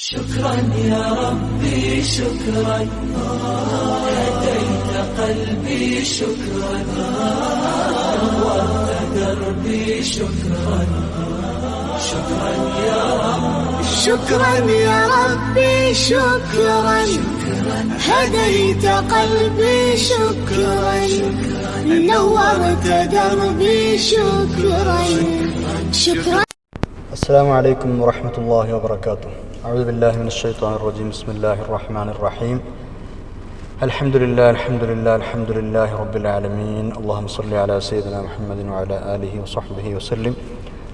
شكرا يا ربي شكرا. هديت قلبي شكرا. نورت دربي شكرا. شكرا يا رب شكرا يا ربي شكرا. هديت قلبي شكرا. نورت دربي شكرا. شكرا. السلام عليكم ورحمة الله وبركاته. أعوذ بالله من الشيطان الرجيم بسم الله الرحمن الرحيم الحمد لله الحمد لله الحمد لله رب العالمين اللهم صل على سيدنا محمد وعلى آله وصحبه وسلم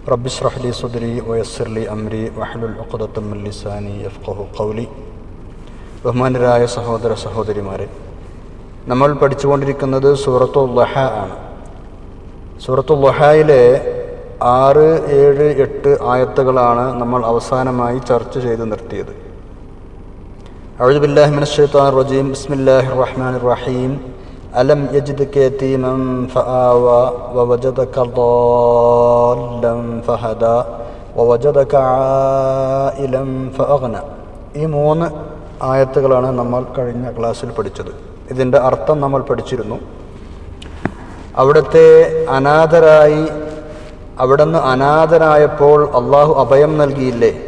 رب اشرح لي صدري ويسر لي أمري واحلل عقدة من لساني يفقه قولي ബഹുമാനരായ സഹോദര സഹോദരിമാരെ നമ്മൾ പഠിച്ചുകൊണ്ടിരിക്കുന്നത് സൂറത്തുൽ ലഹ ആണ് സൂറത്തുൽ ലഹയിലെ ആറ് ഏഴ് എട്ട് ആയത്തുകളാണ് നമ്മൾ അവസാനമായി ചർച്ച ചെയ്ത് നിർത്തിയത് أعوذ بالله من الشيطان الرجيم بسم الله الرحمن الرحيم ألم يجدك يتيما فآوى ووجدك ضالا فهدى ووجدك عائلا فأغنى ഈ മൂന്ന് ആയത്തുകളാണ് നമ്മൾ കഴിഞ്ഞ ക്ലാസ്സിൽ പഠിച്ചത് ഇതിൻ്റെ അർത്ഥം നമ്മൾ പഠിച്ചിരുന്നു അവിടുത്തെ അനാഥരായി അവിടുന്ന് അനാഥനായപ്പോൾ അള്ളാഹു അഭയം നൽകിയില്ലേ?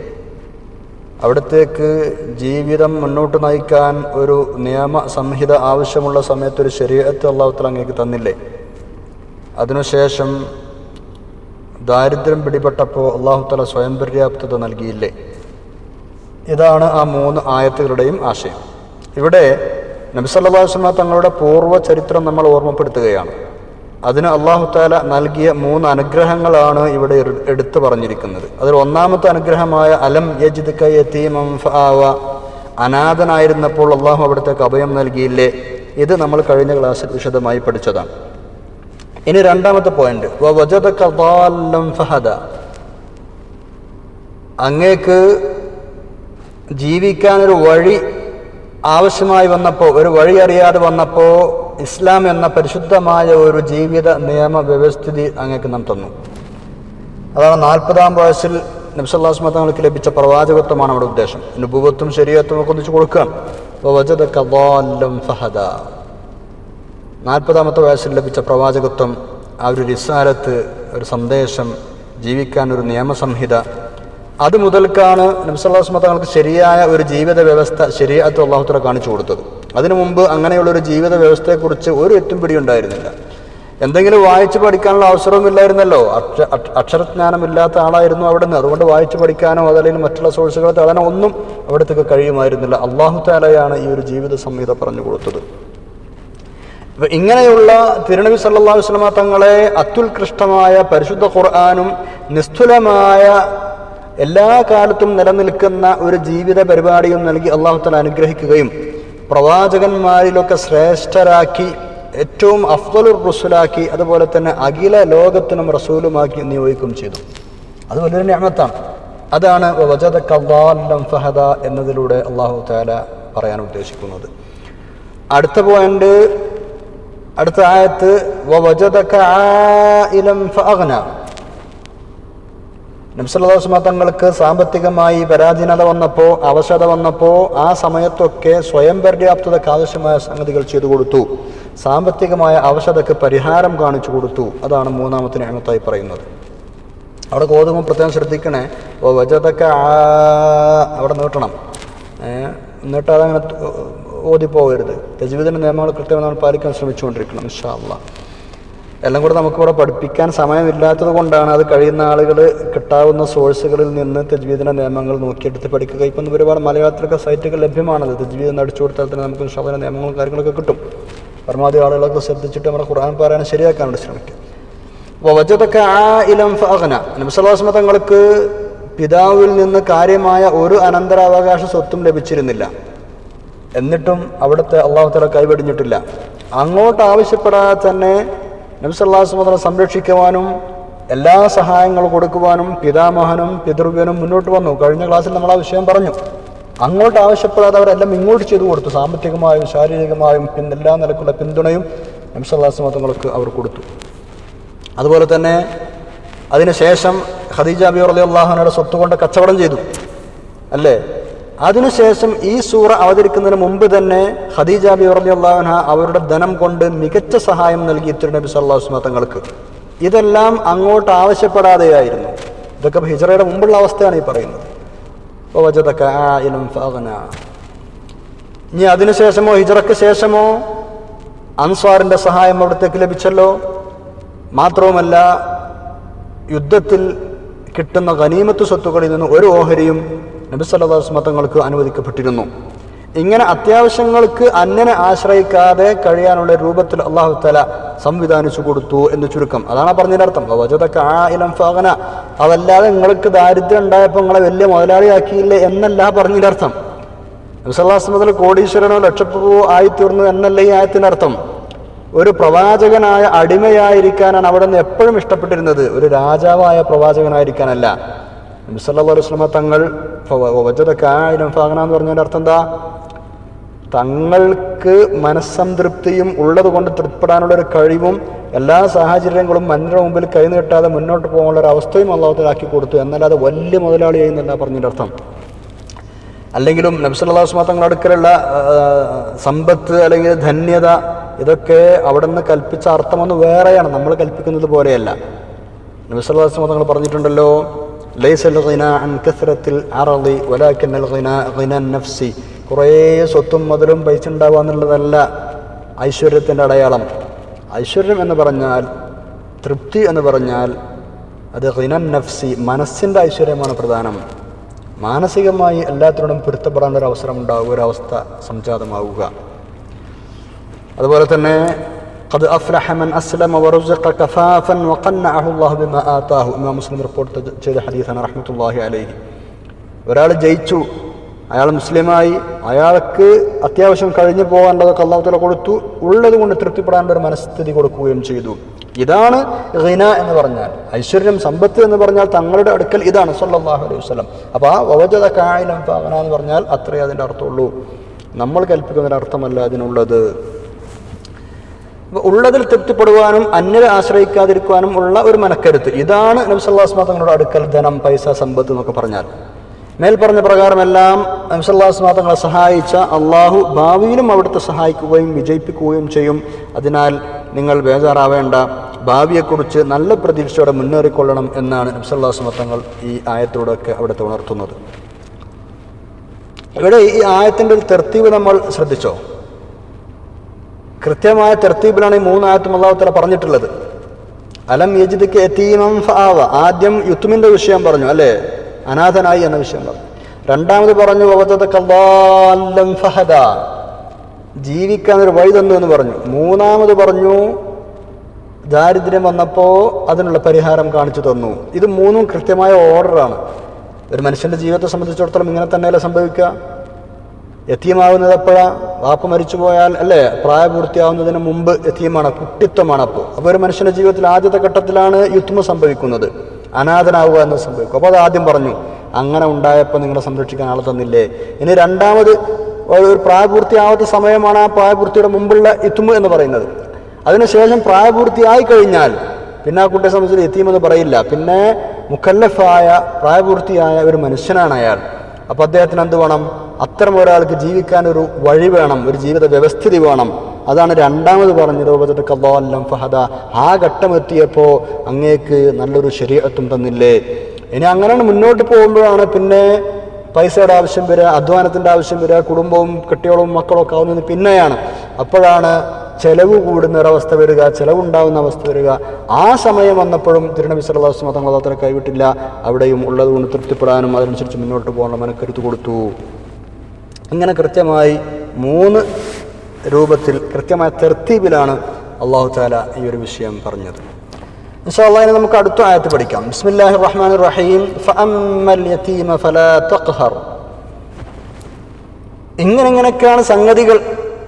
അവിടത്തേക്ക് ജീവിതം മുന്നോട്ട് നയിക്കാൻ ഒരു നിയമ സംഹിത ആവശ്യമുള്ള സമയത്ത് ഒരു ശരീരത്തെ അള്ളാഹുത്തല അങ്ങേക്ക് തന്നില്ലേ? അതിനുശേഷം ദാരിദ്ര്യം പിടിപെട്ടപ്പോൾ അള്ളാഹുത്തല സ്വയം പര്യാപ്തത നൽകിയില്ലേ? ഇതാണ് ആ മൂന്ന് ആയത്തുകളുടെയും ആശയം. ഇവിടെ നബിസല്ലാസ്മ തങ്ങളുടെ പൂർവ ചരിത്രം നമ്മൾ ഓർമ്മപ്പെടുത്തുകയാണ്. അതിന് അള്ളാഹു താല നൽകിയ മൂന്ന് അനുഗ്രഹങ്ങളാണ് ഇവിടെ എടുത്തു പറഞ്ഞിരിക്കുന്നത്. അതിൽ ഒന്നാമത്തെ അനുഗ്രഹമായ അലം യജിദ് അനാഥനായിരുന്നപ്പോൾ അള്ളാഹു അവിടത്തേക്ക് അഭയം നൽകിയില്ലേ? ഇത് നമ്മൾ കഴിഞ്ഞ ക്ലാസ്സിൽ വിശദമായി പഠിച്ചതാണ്. ഇനി രണ്ടാമത്തെ പോയിന്റ് ഫഹദ. അങ്ങേക്ക് ജീവിക്കാനൊരു വഴി ആവശ്യമായി വന്നപ്പോൾ ഒരു വഴി അറിയാതെ വന്നപ്പോൾ ഇസ്ലാം എന്ന പരിശുദ്ധമായ ഒരു ജീവിത നിയമ വ്യവസ്ഥിതി അങ്ങേക്ക് നാം തന്നു. അതാണ് നാൽപ്പതാം വയസ്സിൽ നബ്സല്ലാസ്മതങ്ങൾക്ക് ലഭിച്ച പ്രവാചകത്വമാണ് നമ്മുടെ ഉദ്ദേശം. നുപുവത്വം ശരീരത്വം ഒക്കെ ഒന്നിച്ച് കൊടുക്കുകയാണ് ഫഹദ. നാൽപ്പതാമത്തെ വയസ്സിൽ ലഭിച്ച പ്രവാചകത്വം ആ ഒരു നിസ്സാരത്ത് ഒരു സന്ദേശം ജീവിക്കാൻ ഒരു നിയമസംഹിത. അത് മുതൽക്കാണ് നബ്സല്ലാസ്മതങ്ങൾക്ക് ശരിയായ ഒരു ജീവിത വ്യവസ്ഥ ശരിയാത്ത അള്ളാഹുത്തറ കാണിച്ചു കൊടുത്തത്. അതിനു മുമ്പ് അങ്ങനെയുള്ളൊരു ജീവിത വ്യവസ്ഥയെക്കുറിച്ച് ഒരു എത്തും പിടി ഉണ്ടായിരുന്നില്ല എന്തെങ്കിലും വായിച്ചു പഠിക്കാനുള്ള അവസരവുമില്ലായിരുന്നല്ലോ. അക്ഷ അക്ഷരജ്ഞാനം അക്ഷരജ്ഞാനമില്ലാത്ത ആളായിരുന്നു അവിടെ നിന്ന്. അതുകൊണ്ട് വായിച്ചു പഠിക്കാനോ അതല്ലെങ്കിൽ മറ്റുള്ള സോഴ്സുകൾ തേടാനോ ഒന്നും അവിടത്തേക്ക് കഴിയുമായിരുന്നില്ല. അള്ളാഹു താലയാണ് ഈ ഒരു ജീവിത സംഹിത പറഞ്ഞു കൊടുത്തത്. അപ്പം ഇങ്ങനെയുള്ള തിരുനബി സല്ലാ വസ്ലമ തങ്ങളെ അത്യുത്കൃഷ്ടമായ പരിശുദ്ധ ഖുർആാനും നിസ്തുലമായ എല്ലാ കാലത്തും നിലനിൽക്കുന്ന ഒരു ജീവിത പരിപാടിയും നൽകി അള്ളാഹു തല അനുഗ്രഹിക്കുകയും പ്രവാചകന്മാരിലൊക്കെ ശ്രേഷ്ഠരാക്കി ഏറ്റവും അഫ്ദലുർ റസൂലാക്കി അതുപോലെ തന്നെ അഖില ലോകത്തിനും റസൂലുമാക്കി നിയോഗിക്കും ചെയ്തു. അതുപോലെ തന്നെ അമത്താണ് അതാണ് വജദ കവാലം ഫഹദ എന്നതിലൂടെ അള്ളാഹു താല പറയാൻ ഉദ്ദേശിക്കുന്നത്. അടുത്ത പോയിന്റ് അടുത്ത ആയത്ത് വജദ ഇലം ഫഅഗ്ന. നബ്സല്ലാസ്മ തങ്ങൾക്ക് സാമ്പത്തികമായി പരാധീനത വന്നപ്പോൾ അവശത വന്നപ്പോൾ ആ സമയത്തൊക്കെ സ്വയം പര്യാപ്തതയ്ക്ക് ആവശ്യമായ സംഗതികൾ ചെയ്തു കൊടുത്തു. സാമ്പത്തികമായ അവശതയ്ക്ക് പരിഹാരം കാണിച്ചു കൊടുത്തു. അതാണ് മൂന്നാമത്തെ ഞാമത്തായി പറയുന്നത്. അവിടെ ഗോതമ്പ് പ്രത്യേകം ശ്രദ്ധിക്കണേ. ഓ വജതൊക്കെ അവിടെ നീട്ടണം. എന്നിട്ട് അതങ്ങനെ ഓതിപ്പോകരുത് തജ്വീദിന്റെ നിയമങ്ങൾ കൃത്യമായി നമ്മൾ പാലിക്കാൻ ശ്രമിച്ചുകൊണ്ടിരിക്കണം ഇൻഷാ അള്ളാ. എല്ലാം കൂടെ നമുക്കിവിടെ പഠിപ്പിക്കാൻ സമയമില്ലാത്തത് കൊണ്ടാണ് അത് കഴിയുന്ന ആളുകൾ കിട്ടാവുന്ന സോഴ്സുകളിൽ നിന്ന് തജ്വീദിന്റെ നിയമങ്ങൾ നോക്കിയെടുത്ത് പഠിക്കുക. ഇപ്പം ഒരുപാട് മലയാളത്തിലൊക്കെ സൈറ്റുകൾ ലഭ്യമാണത്. തജ്വീദ് അടിച്ചു കൊടുത്താൽ തന്നെ നമുക്ക് ഇൻഷാല്ല നിയമങ്ങളും കാര്യങ്ങളൊക്കെ കിട്ടും. പരമാവധി ആളുകളൊക്കെ ശ്രദ്ധിച്ചിട്ട് നമ്മുടെ ഖുർആൻ പാരായണം ശ്രമിക്കും അപ്പോൾ വജതൊക്കെ ആ ഇലം ഫന നബിസ്വലാസ്മ തങ്ങൾക്ക് പിതാവിൽ നിന്ന് കാര്യമായ ഒരു അനന്തരാവകാശ സ്വത്തും ലഭിച്ചിരുന്നില്ല. എന്നിട്ടും അവിടുത്തെ അള്ളാഹുത്തല കൈവടിഞ്ഞിട്ടില്ല. അങ്ങോട്ട് ആവശ്യപ്പെടാതെ തന്നെ നബിസല്ലാസ്മ തല സംരക്ഷിക്കുവാനും എല്ലാ സഹായങ്ങളും കൊടുക്കുവാനും പിതാമഹനും പിതൃവ്യനും മുന്നോട്ട് വന്നു. കഴിഞ്ഞ ക്ലാസ്സിൽ നമ്മൾ ആ വിഷയം പറഞ്ഞു. അങ്ങോട്ട് ആവശ്യപ്പെടാതെ അവരെല്ലാം ഇങ്ങോട്ട് ചെയ്തു കൊടുത്തു. സാമ്പത്തികമായും ശാരീരികമായും പിന്നെ എല്ലാ നിലക്കുള്ള പിന്തുണയും നബിസല്ലാസ്മ തങ്ങൾക്ക് അവർ കൊടുത്തു. അതുപോലെ തന്നെ അതിനുശേഷം ഖദീജ ബി അള്ളാഹുനയുടെ സ്വത്ത് കൊണ്ട് കച്ചവടം ചെയ്തു. അല്ലേ? അതിനുശേഷം ഈ സൂറ അവതരിക്കുന്നതിന് മുമ്പ് തന്നെ ഖദീജ ബി റളിയല്ലാഹു അവരുടെ ധനം കൊണ്ട് മികച്ച സഹായം നൽകി തിരുനബി വസല്ലം തങ്ങൾക്ക്. ഇതെല്ലാം അങ്ങോട്ട് ആവശ്യപ്പെടാതെയായിരുന്നു. ഇതൊക്കെ ഹിജറയുടെ മുമ്പുള്ള അവസ്ഥയാണ് ഈ പറയുന്നത്. ഇനി അതിനുശേഷമോ ഹിജറക്ക് ശേഷമോ അൻസ്വാറിന്റെ സഹായം അവിടത്തേക്ക് ലഭിച്ചല്ലോ? മാത്രവുമല്ല യുദ്ധത്തിൽ കിട്ടുന്ന ഗനീമത്ത് സ്വത്തുക്കളിൽ നിന്ന് ഒരു ഓഹരിയും നബി മതങ്ങൾക്ക് അനുവദിക്കപ്പെട്ടിരുന്നു. ഇങ്ങനെ അത്യാവശ്യങ്ങൾക്ക് അന്യനെ ആശ്രയിക്കാതെ കഴിയാനുള്ള രൂപത്തിൽ അള്ളാഹു തല സംവിധാനിച്ചു കൊടുത്തു എന്ന് ചുരുക്കം. അതാണ് പറഞ്ഞതിനർത്ഥം അർത്ഥം. വജതൊക്കെ ആ ഇലം ഫാഗന അതല്ലാതെ നിങ്ങൾക്ക് ദാരിദ്ര്യം ഉണ്ടായപ്പോൾ നിങ്ങളെ വലിയ മുതലാളിയാക്കിയില്ലേ എന്നല്ല പറഞ്ഞതിനർത്ഥം അർത്ഥം. നബിസല്ലാസ്മത്തിൽ കോടീശ്വരനോ ലക്ഷപ്രഭുവോ ആയിത്തീർന്നു എന്നല്ല ഈ ആയത്തിനർത്ഥം അർത്ഥം. ഒരു പ്രവാചകനായ അടിമയായിരിക്കാനാണ് അവിടെ നിന്ന് എപ്പോഴും ഇഷ്ടപ്പെട്ടിരുന്നത്. ഒരു രാജാവായ പ്രവാചകനായിരിക്കാനല്ല. നബിസല്ലാ അലുസ്ലമ തങ്ങൾ വജതക്കായിരം ഫാഗന എന്ന് പറഞ്ഞതിന്റെ അർത്ഥം എന്താ? തങ്ങൾക്ക് മനസ്സംതൃപ്തിയും ഉള്ളത് കൊണ്ട് തൃപ്തിപ്പെടാനുള്ള ഒരു കഴിവും എല്ലാ സാഹചര്യങ്ങളും മനുഷ്യരുടെ മുമ്പിൽ കൈനീട്ടാതെ മുന്നോട്ട് പോകാനുള്ള ഒരു അവസ്ഥയും അള്ളാഹത്തിലാക്കി കൊടുത്തു. എന്നല്ലാതെ വലിയ മുതലാളി എന്നല്ല പറഞ്ഞതിന്റെ അർത്ഥം? അല്ലെങ്കിലും നബ്സല്ലാസ്മാ തങ്ങളുടെ അടുക്കലുള്ള സമ്പത്ത് അല്ലെങ്കിൽ ധന്യത ഇതൊക്കെ അവിടെ നിന്ന് കൽപ്പിച്ച അർത്ഥമൊന്ന് വേറെയാണ്. നമ്മൾ കൽപ്പിക്കുന്നത് പോലെയല്ല. നബ്സല്ലാസ്മാ തങ്ങൾ പറഞ്ഞിട്ടുണ്ടല്ലോ ഖിന അൻ കസ്രത്തിൽ അറളി ഖിന ഖിന നഫ്സി കുറേ സ്വത്തും മുതലും പൈസ ഉണ്ടാവുക എന്നുള്ളതല്ല ഐശ്വര്യത്തിന്റെ അടയാളം. ഐശ്വര്യം എന്ന് പറഞ്ഞാൽ തൃപ്തി എന്ന് പറഞ്ഞാൽ അത് ഖിനൻ നഫ്സി മനസ്സിന്റെ ഐശ്വര്യമാണ് പ്രധാനം. മാനസികമായി എല്ലാത്തിനോടും പൊരുത്തപ്പെടാൻ ഒരു അവസരം ഉണ്ടാവുക ഒരു അവസ്ഥ സംജാതമാവുക. അതുപോലെ തന്നെ قد أفلح من أسلم ورزق كفافا وقنعه الله بما آتاه ഇമാം മുസ്ലിം റിപ്പോർട്ട് ചെയ്ത ഹദീസാണ് റഹ്മത്തുള്ളാഹി അലൈഹി ഒരാൾ ജയിച്ചു അയാൾ മുസ്ലിമായി അയാൾക്ക് അത്യാവശ്യം കഴിഞ്ഞു പോകാനുള്ളതൊക്കെ അള്ളാഹുത്തല കൊടുത്തു ഉള്ളത് കൊണ്ട് തൃപ്തിപ്പെടാനുള്ള ഒരു മനസ്ഥിതി കൊടുക്കുകയും ചെയ്തു ഇതാണ് ഹിന എന്ന് പറഞ്ഞാൽ ഐശ്വര്യം സമ്പത്ത് എന്ന് പറഞ്ഞാൽ തങ്ങളുടെ അടുക്കൽ ഇതാണ് സല്ലല്ലാഹു അലൈഹി വസല്ലം അപ്പോൾ ആ വവജത കായിലം ഫാഗന എന്ന് പറഞ്ഞാൽ അത്രേ അതിൻ്റെ അർത്ഥമുള്ളൂ നമ്മൾ കൽപ്പിക്കുന്നതിന് അർത്ഥമല്ല അതിനുള്ളത് അപ്പൊ ഉള്ളതിൽ തൃപ്തിപ്പെടുവാനും അന്യരെ ആശ്രയിക്കാതിരിക്കുവാനും ഉള്ള ഒരു മനക്കരുത്ത്. ഇതാണ് നബ്സല്ലാസ്മ തങ്ങളുടെ അടുക്കൽ ധനം പൈസ സമ്പത്ത് എന്നൊക്കെ പറഞ്ഞാൽ. മേൽ പറഞ്ഞ പ്രകാരമെല്ലാം നബ്സല്ലാസ്മ തങ്ങളെ സഹായിച്ച അള്ളാഹു ഭാവിയിലും അവിടുത്തെ സഹായിക്കുകയും വിജയിപ്പിക്കുകയും ചെയ്യും. അതിനാൽ നിങ്ങൾ ബേജാറാവേണ്ട. ഭാവിയെക്കുറിച്ച് നല്ല പ്രതീക്ഷയോടെ മുന്നേറിക്കൊള്ളണം എന്നാണ് നബ്സല്ലാസ്മ തങ്ങൾ ഈ ആയത്തിലൂടെയൊക്കെ അവിടുത്തെ ഉണർത്തുന്നത്. ഇവിടെ ഈ ആയത്തിന്റെ ഒരു തെർത്തീവ് നമ്മൾ ശ്രദ്ധിച്ചോ? കൃത്യമായ തെർത്തീബിലാണ് ഈ മൂന്നായത്തും അള്ളാഹുത്തല പറഞ്ഞിട്ടുള്ളത്. അലം യജിദിക്ക് ആദ്യം യുത്തുമിന്റെ വിഷയം പറഞ്ഞു അല്ലേ? അനാഥനായി എന്ന വിഷയം പറഞ്ഞു. രണ്ടാമത് പറഞ്ഞു ഫഹദ. ജീവിക്കാൻ ഒരു വഴി തന്നു എന്ന് പറഞ്ഞു. മൂന്നാമത് പറഞ്ഞു ദാരിദ്ര്യം വന്നപ്പോൾ അതിനുള്ള പരിഹാരം കാണിച്ചു തന്നു. ഇത് മൂന്നും കൃത്യമായ ഓർഡറാണ് ഒരു മനുഷ്യന്റെ ജീവിതത്തെ സംബന്ധിച്ചിടത്തോളം ഇങ്ങനെ തന്നെയല്ലേ സംഭവിക്കുക? യത്തീമാവുന്നത് എപ്പോഴാ വാപ്പ മരിച്ചു പോയാൽ അല്ലേ? പ്രായപൂർത്തിയാവുന്നതിന് മുമ്പ് യത്തീമാണ് കുട്ടിത്വമാണ് അപ്പോൾ അപ്പോൾ ഒരു മനുഷ്യന്റെ ജീവിതത്തിൽ ആദ്യത്തെ ഘട്ടത്തിലാണ് യുത്മ സംഭവിക്കുന്നത്. അനാഥനാവുക എന്ന് സംഭവിക്കും. അപ്പോൾ അത് ആദ്യം പറഞ്ഞു അങ്ങനെ ഉണ്ടായപ്പോൾ നിങ്ങളെ സംരക്ഷിക്കാൻ ആൾ തന്നില്ലേ? ഇനി രണ്ടാമത് ഒരു പ്രായപൂർത്തിയാവാത്ത സമയമാണ് ആ പ്രായപൂർത്തിയുടെ മുമ്പുള്ള ഇത്തുമ എന്ന് പറയുന്നത്. അതിനുശേഷം പ്രായപൂർത്തിയായി കഴിഞ്ഞാൽ പിന്നെ ആ കുട്ടിയെ സംബന്ധിച്ച് എത്തിയുമെന്ന് എന്ന് പറയില്ല. പിന്നെ മുഖല്ലഫായ പ്രായപൂർത്തിയായ ഒരു മനുഷ്യനാണ് അയാൾ. അപ്പൊ അദ്ദേഹത്തിന് എന്ത് വേണം? അത്തരം ഒരാൾക്ക് ജീവിക്കാൻ ഒരു വഴി വേണം ഒരു ജീവിത വ്യവസ്ഥിതി വേണം. അതാണ് രണ്ടാമത് പറഞ്ഞത് ഉപജതക്കല്ലാം ഫഹദ. ആ ഘട്ടം എത്തിയപ്പോൾ അങ്ങേക്ക് നല്ലൊരു ശരീരത്വം തന്നില്ലേ? ഇനി അങ്ങനെയാണ് മുന്നോട്ട് പോകുമ്പോഴാണ് പിന്നെ പൈസയുടെ ആവശ്യം വരിക അധ്വാനത്തിന്റെ ആവശ്യം വരിക കുടുംബവും കുട്ടികളും മക്കളും ഒക്കെ ആവുന്നത് പിന്നെയാണ്. അപ്പോഴാണ് ചെലവ് കൂടുന്ന ഒരവസ്ഥ വരിക ചെലവുണ്ടാകുന്ന അവസ്ഥ വരിക. ആ സമയം വന്നപ്പോഴും തിരുനബി സല്ലാസ് തങ്ങൾ അത്ര കൈവിട്ടില്ല. അവിടെയും ഉള്ളത് കൊണ്ട് തൃപ്തിപ്പെടാനും അതനുസരിച്ച് മുന്നോട്ട് പോകാനുള്ള മനക്കരുത്ത് കൊടുത്തു. ഇങ്ങനെ കൃത്യമായി മൂന്ന് രൂപത്തിൽ കൃത്യമായ തെർത്തീപിലാണ് അള്ളാഹു താല ഈ ഒരു വിഷയം പറഞ്ഞത്. ഇനി നമുക്ക് അടുത്ത ആയത്ത് പഠിക്കാം. ബിസ്മില്ലാഹി റഹ്മാൻ റഹീം. ഫഅമ്മൽ യതീമ ഫലാ ഇങ്ങനെ ഇങ്ങനെയൊക്കെയാണ് സംഗതികൾ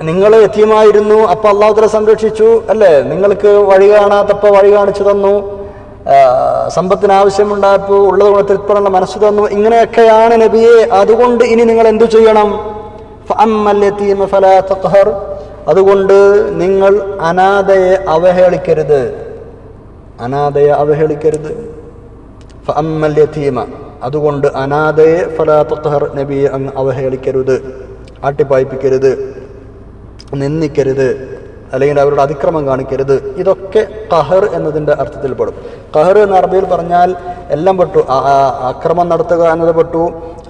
നിങ്ങൾ എത്തിയുമായിരുന്നു അപ്പൊ അള്ളാഹുദ്ര സംരക്ഷിച്ചു അല്ലേ? നിങ്ങൾക്ക് വഴി കാണാത്തപ്പോൾ വഴി കാണിച്ചു തന്നു സമ്പത്തിന് ആവശ്യമുണ്ടായപ്പോൾ ഉള്ളത് കൊണ്ട് തൃപ്തിപ്പെടേണ്ട മനസ്സ് തന്നു. ഇങ്ങനെയൊക്കെയാണ് നബിയെ. അതുകൊണ്ട് ഇനി നിങ്ങൾ എന്തു ചെയ്യണം? അതുകൊണ്ട് നിങ്ങൾ അനാഥയെ അവഹേളിക്കരുത്. അനാഥയെ അവഹേളിക്കരുത്. ഫഅമ്മൽ യതീമ. അതുകൊണ്ട് അനാഥയെ ഫലാ ഫലാത്തഹർ നബിയെ അങ്ങ് അവഹേളിക്കരുത്. ആട്ടിപ്പായിപ്പിക്കരുത്. നിന്ദിക്കരുത് അല്ലെങ്കിൽ അവരുടെ അതിക്രമം കാണിക്കരുത്. ഇതൊക്കെ കഹർ എന്നതിന്റെ അർത്ഥത്തിൽ പെടും കഹർ എന്ന അറബിയിൽ പറഞ്ഞാൽ എല്ലാം പെട്ടു. ആക്രമം നടത്തുക എന്നത് പെട്ടു.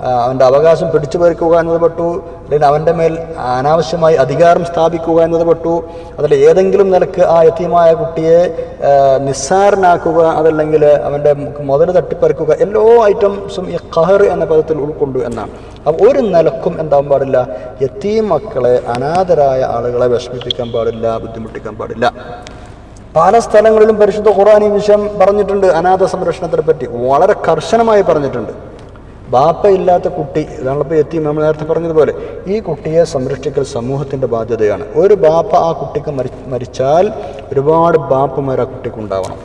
അവന്റെ അവകാശം പിടിച്ചു പറിക്കുക എന്നത് പെട്ടു. അല്ലെങ്കിൽ അവന്റെ മേൽ അനാവശ്യമായി അധികാരം സ്ഥാപിക്കുക എന്നത് പെട്ടു. അതിൽ ഏതെങ്കിലും നിലയ്ക്ക് ആ യത്തീമായ കുട്ടിയെ നിസ്സാരനാക്കുക അതല്ലെങ്കിൽ അവന്റെ മുതൽ തട്ടിപ്പറിക്കുക. എല്ലാ ഐറ്റംസും ഈ കഹർ എന്ന പദത്തിൽ ഉൾക്കൊണ്ടു എന്നാണ്. അപ്പോൾ ഒരു നിലക്കും എന്താകാൻ പാടില്ല. യത്തീം മക്കളെ അനാഥരായ ആളുകളെ വിഷമിപ്പിക്കാൻ പാടില്ല ബുദ്ധിമുട്ടിക്കാൻ പാടില്ല. പല സ്ഥലങ്ങളിലും പരിശുദ്ധ ഖുറാൻ ഈ വിഷയം പറഞ്ഞിട്ടുണ്ട്. അനാഥ സംരക്ഷണത്തിനെ പറ്റി വളരെ കർശനമായി പറഞ്ഞിട്ടുണ്ട്. ബാപ്പ ഇല്ലാത്ത കുട്ടി ഇതാണിപ്പോൾ എത്തി നമ്മൾ നേരത്തെ പറഞ്ഞതുപോലെ ഈ കുട്ടിയെ സംരക്ഷിക്കൽ സമൂഹത്തിന്റെ ബാധ്യതയാണ്. ഒരു ബാപ്പ ആ കുട്ടിക്ക് മരി മരിച്ചാൽ ഒരുപാട് ബാപ്പമാർ ആ കുട്ടിക്ക് ഉണ്ടാവണം.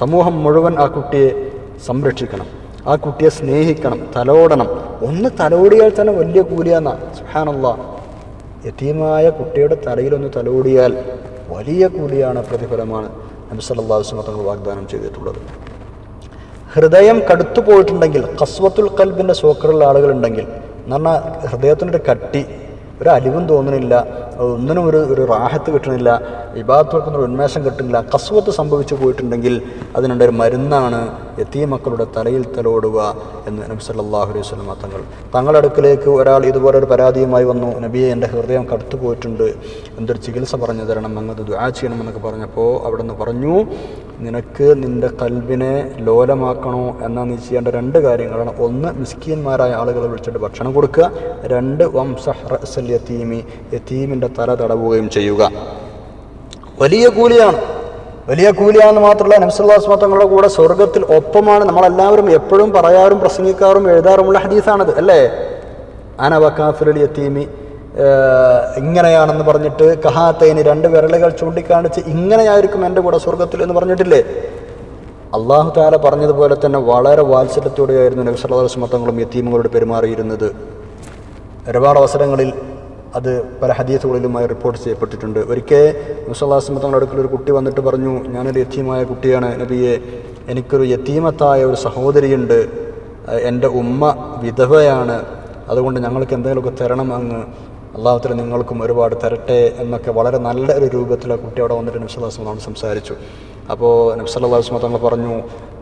സമൂഹം മുഴുവൻ ആ കുട്ടിയെ സംരക്ഷിക്കണം ആ കുട്ടിയെ സ്നേഹിക്കണം തലോടണം. ഒന്ന് തലോടിയാൽ തന്നെ വലിയ കൂലിയാന്ന. സുഹാനുള്ള യതീമായ കുട്ടിയുടെ തലയിലൊന്ന് തലോടിയാൽ വലിയ കൂലിയാണ് പ്രതിഫലമാണ് നബി സല്ലല്ലാഹു അലൈഹി വസല്ലം തങ്ങൾ വാഗ്ദാനം ചെയ്തിട്ടുള്ളത്. ഹൃദയം കടുത്തു പോയിട്ടുണ്ടെങ്കിൽ കസ്വത്തുൽ കൽബിന്റെ സോക്കറുള്ള ആളുകളുണ്ടെങ്കിൽ എന്ന് പറഞ്ഞാൽ ഹൃദയത്തിനൊരു കട്ടി ഒരു അലിവും തോന്നുന്നില്ല. ഒന്നിനും ഒരു ഒരു റാഹത്ത് കിട്ടണില്ല ഒരു ഉന്മേഷം കിട്ടുന്നില്ല കസുവത്ത് സംഭവിച്ചു പോയിട്ടുണ്ടെങ്കിൽ അതിനുള്ള ഒരു മരുന്നാണ് എത്തിയ മക്കളുടെ തലയിൽ തലോടുക എന്ന് നബി സല്ലാഹു അലൈഹി വസല്ലം തങ്ങൾ തങ്ങളുടെ അടുക്കലേക്ക് ഒരാൾ ഇതുപോലെ ഒരു പരാതിയുമായി വന്നു നബിയെ എന്റെ ഹൃദയം കടുത്തു പോയിട്ടുണ്ട് എന്തൊരു ചികിത്സ പറഞ്ഞു തരണം അങ്ങത് ദുആ ചെയ്യണമെന്നൊക്കെ പറഞ്ഞപ്പോൾ അവിടെ നിന്ന് പറഞ്ഞു നിനക്ക് നിന്റെ കൽബിനെ ലോലമാക്കണോ എന്നാൽ നീ ചെയ്യേണ്ട രണ്ട് കാര്യങ്ങളാണ്. ഒന്ന് മിസ്കീന്മാരായ ആളുകളെ വിളിച്ചിട്ട് ഭക്ഷണം കൊടുക്കുക. രണ്ട് വംസഹ്റസൽ യത്തീമി യതീമി യതീമിന്റെ തല തടവുകയും ചെയ്യുക. വലിയ കൂലിയാണ്. വലിയ കൂലിയാണെന്ന് മാത്രമല്ല നബ്സുല്ലാസ്മ തങ്ങളുടെ കൂടെ സ്വർഗത്തിൽ ഒപ്പമാണ്. നമ്മളെല്ലാവരും എപ്പോഴും പറയാറും പ്രസംഗിക്കാറും എഴുതാറുമുള്ള ഹദീസാണത് അല്ലേ? അനവക്കാഫിറൽ യത്തീമി ഏഹ്, ഇങ്ങനെയാണെന്ന് പറഞ്ഞിട്ട് കഹാത്തൈന് രണ്ട് വിരലുകൾ ചൂണ്ടിക്കാണിച്ച് ഇങ്ങനെയായിരിക്കും എന്റെ കൂടെ സ്വർഗത്തിൽ എന്ന് പറഞ്ഞിട്ടില്ലേ? അള്ളാഹു താല പറഞ്ഞതുപോലെ തന്നെ വളരെ വാത്സല്യത്തോടെയായിരുന്നു നബി സല്ലല്ലാഹു അലൈഹി വസല്ലം തങ്ങളും യത്തീമുകളോട് പെരുമാറിയിരുന്നത്. ഒരുപാട് അവസരങ്ങളിൽ അത് പല ഹദീസുകളിലുമായി റിപ്പോർട്ട് ചെയ്യപ്പെട്ടിട്ടുണ്ട്. ഒരിക്കൽ മുസല്ലാസ്മ തങ്ങളുടെ അടുക്കൽ ഒരു കുട്ടി വന്നിട്ട് പറഞ്ഞു ഞാനൊരു യത്തീമായ കുട്ടിയാണ് നബിയെ എനിക്കൊരു യത്തീമത്തായ ഒരു സഹോദരിയുണ്ട്. എന്റെ ഉമ്മ വിധവയാണ്. അതുകൊണ്ട് ഞങ്ങൾക്ക് എന്തെങ്കിലുമൊക്കെ തരണം അങ്ങ്. അള്ളാഹുത്തിൽ നിങ്ങൾക്കും ഒരുപാട് തരട്ടെ എന്നൊക്കെ വളരെ നല്ല ഒരു രൂപത്തിൽ കുട്ടി അവിടെ വന്നിട്ട് നബ്സല്ലാസ്മ സംസാരിച്ചു. അപ്പോൾ നബ്സല്ലാസ്മ തങ്ങൾ പറഞ്ഞു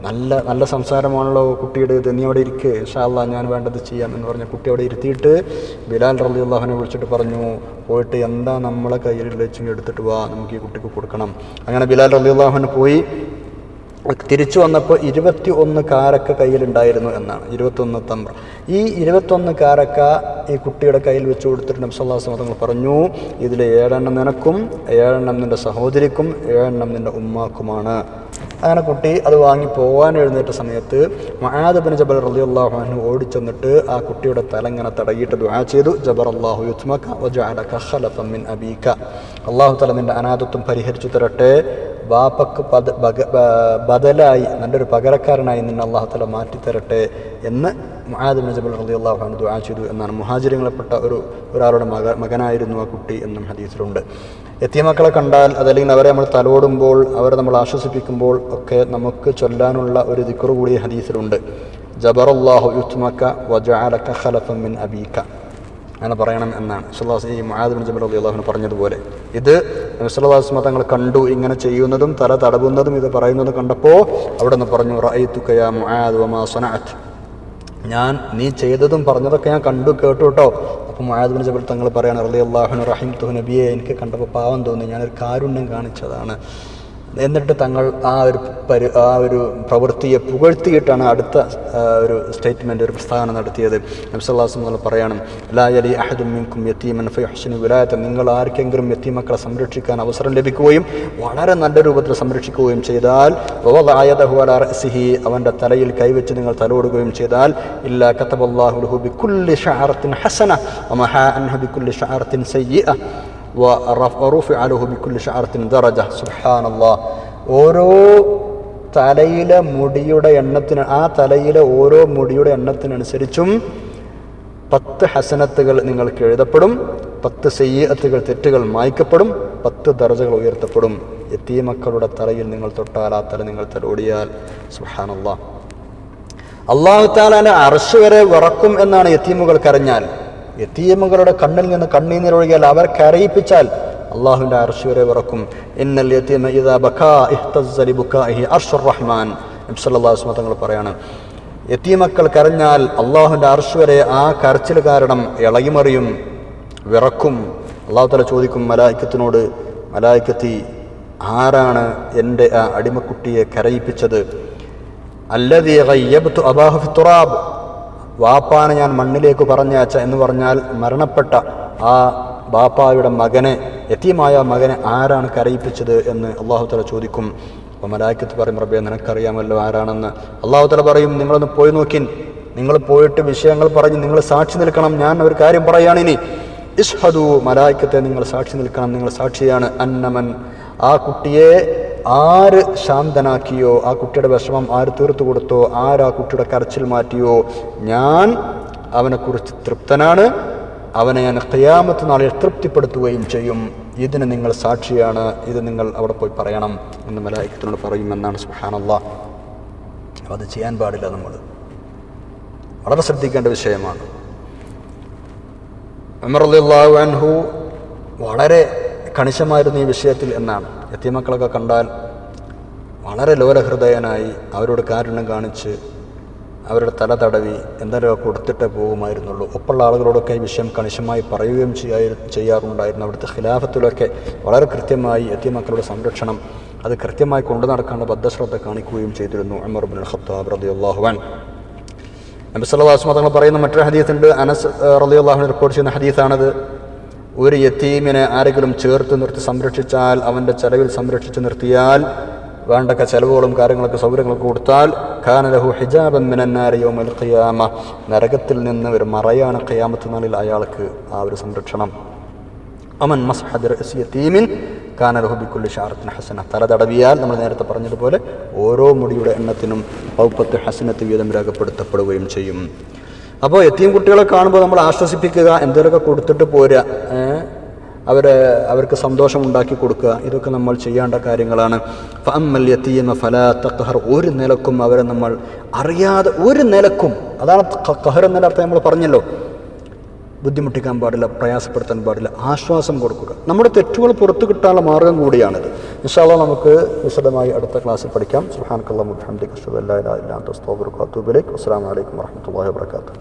നല്ല നല്ല സംസാരമാണല്ലോ കുട്ടിയുടെ ഇത് നീ അവിടെ ഇരിക്കുക ഷാല്ല ഞാൻ വേണ്ടത് ചെയ്യാം എന്ന് പറഞ്ഞ കുട്ടി അവിടെ ഇരുത്തിയിട്ട് ബിലാൽ റലി അള്ളാഹുനെ വിളിച്ചിട്ട് പറഞ്ഞു പോയിട്ട് എന്താ നമ്മളെ കയ്യിൽ വെച്ചെങ്കിൽ എടുത്തിട്ട് വാ നമുക്ക് ഈ കുട്ടിക്ക് കൊടുക്കണം. അങ്ങനെ ബിലാൽ റലി പോയി. തിരിച്ചു വന്നപ്പോൾ ഇരുപത്തി ഒന്ന് കാരക്ക കയ്യിലുണ്ടായിരുന്നു എന്നാണ്. ഇരുപത്തൊന്ന് തമ്പ്ര ഈ ഇരുപത്തൊന്ന് കാരക്ക ഈ കുട്ടിയുടെ കയ്യിൽ വെച്ച് കൊടുത്തിട്ട് നബ്സല്ലാസ് തങ്ങൾ പറഞ്ഞു ഇതിൽ ഏഴെണ്ണം നിനക്കും ഏഴെണ്ണം നിന്റെ സഹോദരിക്കും ഏഴെണ്ണം നിന്റെ ഉമ്മാക്കുമാണ്. അങ്ങനെ കുട്ടി അത് വാങ്ങി പോകാൻ എഴുന്നേറ്റ സമയത്ത് മഹാദബിൻ ജബൽ റലി അള്ളാഹുനു ഓടിച്ചെന്നിട്ട് ആ കുട്ടിയുടെ തല ഇങ്ങനെ തടയിട്ട് ദുആ ചെയ്തു. ജബർ അള്ളാഹു യുത്മക വജഅലക ഖലഫൻ മിൻ അബീക. അള്ളാഹു തല നിന്റെ അനാഥത്വം പരിഹരിച്ചു തരട്ടെ. ബാപ്പക്ക് പദ ബദലായി നല്ലൊരു പകരക്കാരനായി നിന്നെ അള്ളാഹു തല മാറ്റിത്തരട്ടെ എന്ന് മുഹാദിബിൻ ജബൽ റലി അള്ളാഹു ദുആ ചെയ്തു എന്നാണ്. മുഹാജിരങ്ങളെപ്പെട്ട ഒരു ഒരാളുടെ മക മകനായിരുന്നു ആ കുട്ടി എന്നും ഹദീസിലുണ്ട്. എത്തിയമക്കളെ കണ്ടാൽ അതല്ലെങ്കിൽ അവരെ നമ്മൾ തലോടുമ്പോൾ അവരെ നമ്മൾ ആശ്വസിപ്പിക്കുമ്പോൾ ഒക്കെ നമുക്ക് ചൊല്ലാനുള്ള ഒരു ദിക്കറു കൂടി ഹദീസിലുണ്ട്. ജബറുല്ലാഹു യുത്മക്ക വജഅലക ഖലഫൻ മിൻ അബീക. അങ്ങനെ പറയണം എന്നാണ്. സുല്ലാസ് ഈ മുഹാദിബിൻ ജബൽ അലി അള്ളാഹുന് പറഞ്ഞതുപോലെ. ഇത് നബിസ്വല്ലാസ്മ തങ്ങൾ കണ്ടു ഇങ്ങനെ ചെയ്യുന്നതും തല തടവുന്നതും ഇത് പറയുന്നതും കണ്ടപ്പോൾ അവിടെ നിന്ന് പറഞ്ഞു റഅയ്തുക മുഹാദ് വമാ സനഅത്. ഞാൻ നീ ചെയ്തതും പറഞ്ഞതൊക്കെ ഞാൻ കണ്ടു കേട്ടു കേട്ടോ അപ്പം മുഹാദിബിൻ ജബൽ തങ്ങൾ പറയാണ് റലി അള്ളാഹുനു റഹിം തുഹ് നബിയെ എനിക്ക് കണ്ടപ്പോൾ പാവം തോന്നി ഞാനൊരു കാരുണ്യം കാണിച്ചതാണ്. എന്നിട്ട് തങ്ങൾ ആ ഒരു പരി ആ ഒരു പ്രവൃത്തിയെ പുകഴ്ത്തിയിട്ടാണ് അടുത്ത ഒരു സ്റ്റേറ്റ്മെന്റ് ഒരു പ്രസ്താവന നടത്തിയത്. നബ്സല്ലാസ് മുതൽ പറയണം ലായലി അഹദും മിൻകും യത്തീമൻ ഫൈഹ്സിനു വിലായത്ത് നിങ്ങൾ ആർക്കെങ്കിലും യത്തീമക്കളെ സംരക്ഷിക്കാൻ അവസരം ലഭിക്കുകയും വളരെ നല്ല രൂപത്തിൽ സംരക്ഷിക്കുകയും ചെയ്താൽ അലാ റഅ്സിഹി അവന്റെ തലയിൽ കൈവച്ച് നിങ്ങൾ തലോടുകയും ചെയ്താൽ ഇല്ലാ കതബല്ലാഹു ലഹു ബികുല്ലി ഷഅറത്തിൻ ഹസന വമഹാ അൻഹു ലഹു ബികുല്ലി ഷഅറത്തിൻ ദറജ. സുബ്ഹാനല്ലാഹ് ഓരോ തലയിലെ മുടിയുടെ എണ്ണത്തിന് ആ തലയിലെ ഓരോ മുടിയുടെ എണ്ണത്തിനനുസരിച്ചും പത്ത് ഹസനത്തുകൾ നിങ്ങൾക്ക് എഴുതപ്പെടും. പത്ത് സയ്യത്തുകൾ തെറ്റുകൾ മായ്ക്കപ്പെടും. പത്ത് ദർജകൾ ഉയർത്തപ്പെടും. എത്തിയ മക്കളുടെ തലയിൽ നിങ്ങൾ തൊട്ടാൽ ആ തല നിങ്ങൾ തലോടിയാൽ സുഹാനല്ലാ അള്ളാഹു താലാന്റെ അറശ് വരെ വിറക്കും എന്നാണ് യത്തീമുകൾ കരഞ്ഞാൽ യത്തീമുകളുടെ കണ്ണിൽ നിന്ന് കണ്ണീനിരൊഴുകിയാൽ അവർ കരയിപ്പിച്ചാൽ അള്ളാഹുവിന്റെ അർഷ് വരെ വിറക്കും. ഇന്നൽ ഇദാ റഹ്മാൻ. തങ്ങൾ പറയാണ് യത്തീമക്കൾ കരഞ്ഞാൽ അള്ളാഹുവിന്റെ അർഷ് വരെ ആ കരച്ചിൽ കാരണം ഇളകിമറിയും വിറക്കും. അള്ളാഹു തല ചോദിക്കും മലായിക്കത്തിനോട് മലായിക്കത്തി ആരാണ് എന്റെ ആ അടിമക്കുട്ടിയെ കരയിപ്പിച്ചത്? അല്ലതീ അബാഹു ഫി തുറാബ്. വാപ്പാനെ ഞാൻ മണ്ണിലേക്ക് പറഞ്ഞയച്ച എന്ന് പറഞ്ഞാൽ മരണപ്പെട്ട ആ ബാപ്പായുടെ മകനെ എത്തിയമായ മകനെ ആരാണ് കരയിപ്പിച്ചത് എന്ന് അള്ളാഹു തല ചോദിക്കും. അപ്പോൾ മലാക്കത്ത് പറയും റബ്ബെ നിനക്കറിയാമല്ലോ ആരാണെന്ന്. അള്ളാഹു തല പറയും നിങ്ങളൊന്ന് പോയി നോക്കിൻ. നിങ്ങൾ പോയിട്ട് വിഷയങ്ങൾ പറഞ്ഞ് നിങ്ങൾ സാക്ഷി നിൽക്കണം. ഞാൻ ഒരു കാര്യം പറയുകയാണിനി ഇഷ്ഹദു മലായിക്കത്തെ നിങ്ങൾ സാക്ഷി നിൽക്കണം. നിങ്ങൾ സാക്ഷിയാണ്. അന്നമൻ ആ കുട്ടിയെ ആര് ശാന്തനാക്കിയോ ആ കുട്ടിയുടെ വിഷമം ആര് തീർത്തു കൊടുത്തോ ആര് ആ കുട്ടിയുടെ കരച്ചിൽ മാറ്റിയോ ഞാൻ അവനെക്കുറിച്ച് തൃപ്തനാണ്. അവനെ ഞാൻ ഖിയാമത്ത് നാളെ തൃപ്തിപ്പെടുത്തുകയും ചെയ്യും. ഇതിന് നിങ്ങൾ സാക്ഷിയാണ്. ഇത് നിങ്ങൾ അവിടെ പോയി പറയണം എന്ന് മലായിക്കത്തിനോട് പറയുമെന്നാണ് അപ്പം അത് ചെയ്യാൻ പാടില്ല നമ്മൾ വളരെ ശ്രദ്ധിക്കേണ്ട വിഷയമാണ്. ഉമർ റളിയല്ലാഹു അൻഹു വളരെ കണിശമായിരുന്നു ഈ വിഷയത്തിൽ എന്നാണ്. എത്തിമക്കളൊക്കെ കണ്ടാൽ വളരെ ലോലഹൃദയനായി അവരോട് കാരുണ്യം കാണിച്ച് അവരുടെ തല തടവി എന്തെങ്കിലും കൊടുത്തിട്ടേ പോകുമായിരുന്നുള്ളൂ. ഒപ്പുള്ള ആളുകളോടൊക്കെ ഈ വിഷയം കണിശമായി പറയുകയും ചെയ്യാ ചെയ്യാറുണ്ടായിരുന്നു. അവിടുത്തെ ഖിലാഫത്തിലൊക്കെ വളരെ കൃത്യമായി എത്തിമക്കളുടെ സംരക്ഷണം അത് കൃത്യമായി കൊണ്ടു നടക്കാനുള്ള ബദ്ധശ്രദ്ധ കാണിക്കുകയും ചെയ്തിരുന്നു ഉമർ ബിൻ ഖത്താബ് റളിയല്ലാഹു അള്ളാഹുവാൻ നബി സല്ലല്ലാഹു തങ്ങൾ പറയുന്ന മറ്റൊരു ഹദീസുണ്ട്. അനസ് അൻഹു റിപ്പോർട്ട് ചെയ്യുന്ന ഹദീസാണത്. ഒരു യത്തീമിനെ ആരെങ്കിലും ചേർത്ത് നിർത്തി സംരക്ഷിച്ചാൽ അവന്റെ ചെലവിൽ സംരക്ഷിച്ച് നിർത്തിയാൽ വേണ്ടക്ക ചെലവുകളും കാര്യങ്ങളൊക്കെ സൗകര്യങ്ങളൊക്കെ കൊടുത്താൽ ഖാനലഹു ഹിജാബൻ മിനന്നാരിയോ മൽഖിയാമ ഖിയാമ. നരകത്തിൽ നിന്ന് ഒരു മറയാണ് ഖിയാമത്ത് നാളിൽ അയാൾക്ക് ആ ഒരു സംരക്ഷണം. അമൻ മസ്ഹദർ യത്തീമിൻ കാനലഹു ബിക്കുല്ലി ഷാറത്തിന് ഹസന. തല തടവിയാൽ നമ്മൾ നേരത്തെ പറഞ്ഞതുപോലെ ഓരോ മുടിയുടെ എണ്ണത്തിനും പൗപ്പത്ത് ഹസനത്ത് വീതം രേഖപ്പെടുത്തപ്പെടുകയും ചെയ്യും. അപ്പോൾ എത്തിയും കുട്ടികളെ കാണുമ്പോൾ നമ്മൾ ആശ്വസിപ്പിക്കുക എന്തെങ്കിലുമൊക്കെ കൊടുത്തിട്ട് പോരുക? അവരെ അവർക്ക് സന്തോഷമുണ്ടാക്കി കൊടുക്കുക. ഇതൊക്കെ നമ്മൾ ചെയ്യേണ്ട കാര്യങ്ങളാണ്. ഫഅമ്മൽ യതീമ ഫലാ തഖഹർ ഒരു നിലക്കും അവരെ നമ്മൾ അറിയാതെ ഒരു നിലക്കും. അതാണ് കഹർ എന്നതിന്റെ നമ്മൾ പറഞ്ഞല്ലോ. ബുദ്ധിമുട്ടിക്കാൻ പാടില്ല പ്രയാസപ്പെടുത്താൻ പാടില്ല. ആശ്വാസം കൊടുക്കുക. നമ്മുടെ തെറ്റുകൾ പുറത്തു കിട്ടാനുള്ള മാർഗം കൂടിയാണിത്. വിശാല നമുക്ക് വിശദമായി അടുത്ത ക്ലാസ്സിൽ പഠിക്കാം. സുഹാൻ സുഹാനക്കല്ലാ മുഹമ്മദ് അസ്സാം വലൈക്കും വാഹമത്തല്ലാ വാബർക്കാത്തു